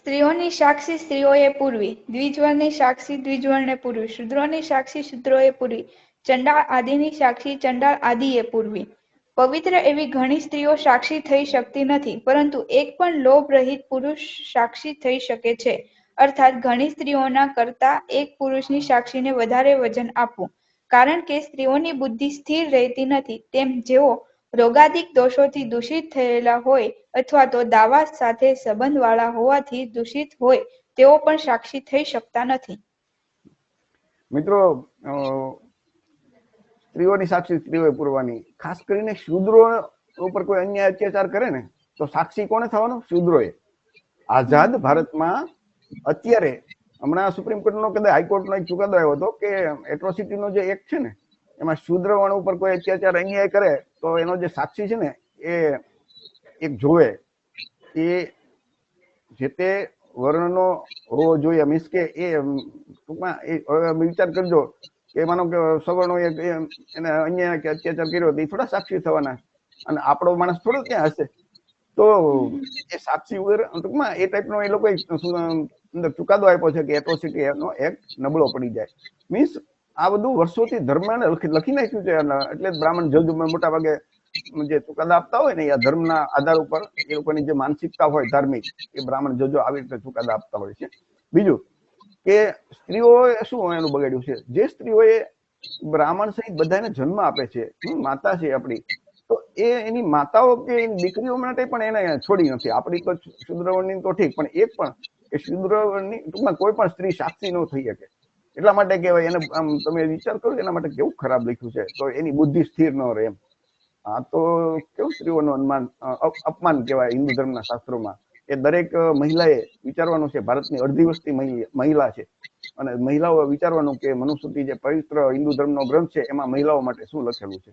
સ્ત્રીઓની સાક્ષી સ્ત્રીઓએ પૂરવી દ્વિજવરની સાક્ષી દ્વિજવરને પૂરવી, શુદ્રોની સાક્ષી શુદ્રોએ પૂરવી, ચંડાળ આદિની સાક્ષી ચંડાળ આદિએ પૂરવી. પવિત્ર એવી ઘણી સ્ત્રીઓ સાક્ષી થઈ શકતી નથી, પરંતુ એક પણ લોભ રહિત પુરુષ સાક્ષી થઈ શકે છે. અર્થાત ઘણી સ્ત્રીઓના કરતા એક પુરુષની સાક્ષીને વધારે વજન આપવું. કારણ કે સ્ત્રીઓની બુદ્ધિ સ્થિર રહેતી નથી, તેમ જેઓ રોગાદિક દોષોથી દૂષિત થયેલા હોય અથવા તો દાવા સાથે સંબંધવાળા હોવાથી દૂષિત હોય, તેઓ પણ સાક્ષી થઈ શકતા નથી. મિત્રો સ્ત્રીઓની સાક્ષી સ્ત્રીઓએ પૂરવાની. ખાસ કરીને શૂદ્રો ઉપર કોઈ અન્યાય અત્યાચાર કરે ને, તો સાક્ષી કોને થવાનો? શુદ્રોએ. આઝાદ ભારતમાં અત્યારે હમણાં સુપ્રીમ કોર્ટનો કદાચ હાઈકોર્ટનો એક ચુકાદો આવ્યો હતો કે એટ્રોસિટીનો જે એક છે ને, એમાં શુદ્ર વણ ઉપર કોઈ અત્યાચાર, અન્યાય કરે તો એનો જે સાક્ષી છે ને, એ એક જોવે. એ જે તે વર્ણનો હોવો જોઈએ, મીન્સ કે એ ટૂંકમાં એ વિચાર કરજો કે માનો કે સવર્ણો એને અન્ય અત્યાચાર કર્યો એ થોડા સાક્ષી થવાના. અને આપણો માણસ થોડો ત્યાં હશે. તો એ સાક્ષી વગર, ટૂંકમાં એ ટાઈપનો એ લોકોએ અંદર ચુકાદો આપ્યો છે કે એટ્રોસિટી એનો એક નબળો પડી જાય. મીન્સ આ બધું વર્ષોથી ધર્મને લખી નાખ્યું છે એટલે બ્રાહ્મણ જજ મોટા ભાગે જે ચુકાદા આપતા હોય ને એ ધર્મના આધાર ઉપર એ લોકોની જે માનસિકતા હોય ધાર્મિક, એ બ્રાહ્મણ જજો આવી રીતે ચુકાદા આપતા હોય છે. બીજું કે સ્ત્રીઓએ શું એનું બગાડ્યું છે? જે સ્ત્રીઓએ બ્રાહ્મણ સહિત બધાને જન્મ આપે છે માતા છે આપણી, તો એ એની માતાઓ કે એની દીકરીઓ માટે પણ એને છોડી નથી. આપણી તો શુદ્રવર્ણની તો ઠીક, પણ એક પણ કે શુદ્રવર્ણની ટૂંકમાં કોઈ પણ સ્ત્રી સાક્ષી ન થઈ શકે. એટલા માટે કહેવાય એને આમ તમે વિચાર કરો એના માટે કેવું ખરાબ લખ્યું છે. તો એની બુદ્ધિ સ્થિર ન રહે એમ. આ તો કેવું સ્ત્રીઓનું અનુમાન અપમાન કહેવાય હિન્દુ ધર્મના શાસ્ત્રોમાં. એ દરેક મહિલાએ વિચારવાનું છે, ભારતની અડધી વસ્તી મહિલા છે. અને મહિલાઓ વિચારવાનું કે મનુસ્મૃતિ જે પવિત્ર હિન્દુ ધર્મનો ગ્રંથ છે, એમાં મહિલાઓ માટે શું લખેલું છે?